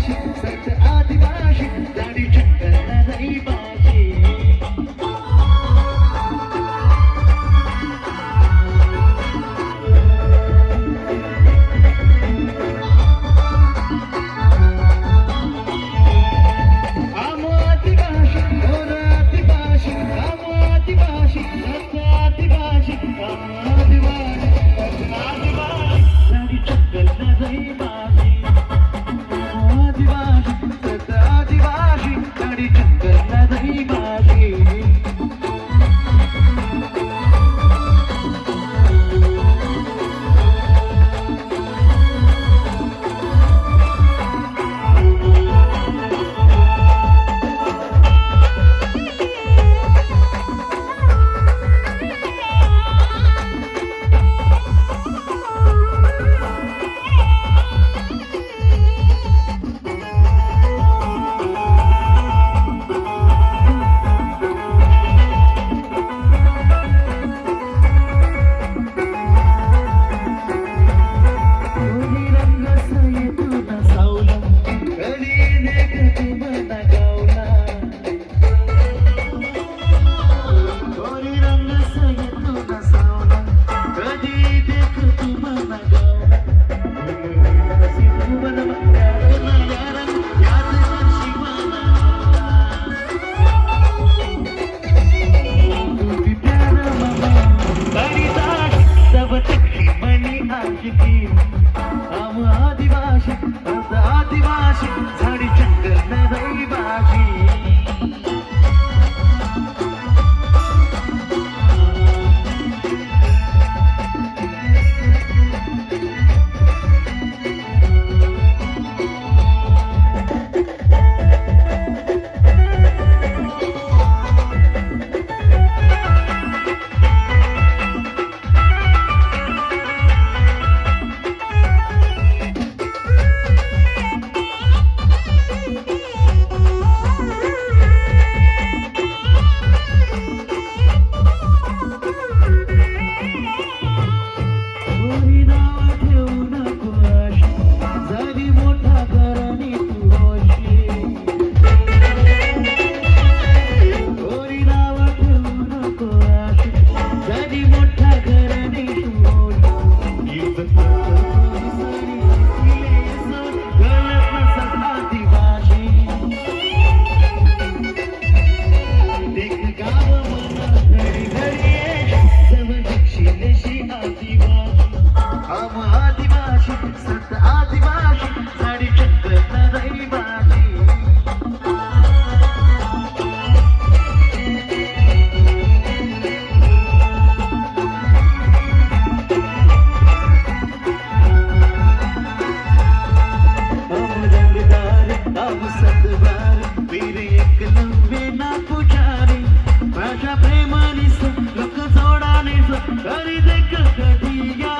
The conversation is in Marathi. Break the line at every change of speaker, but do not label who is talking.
心在。கண்ணதை மாதிரி प्रेमानीस लोक जोडानेस घरी देख कधी या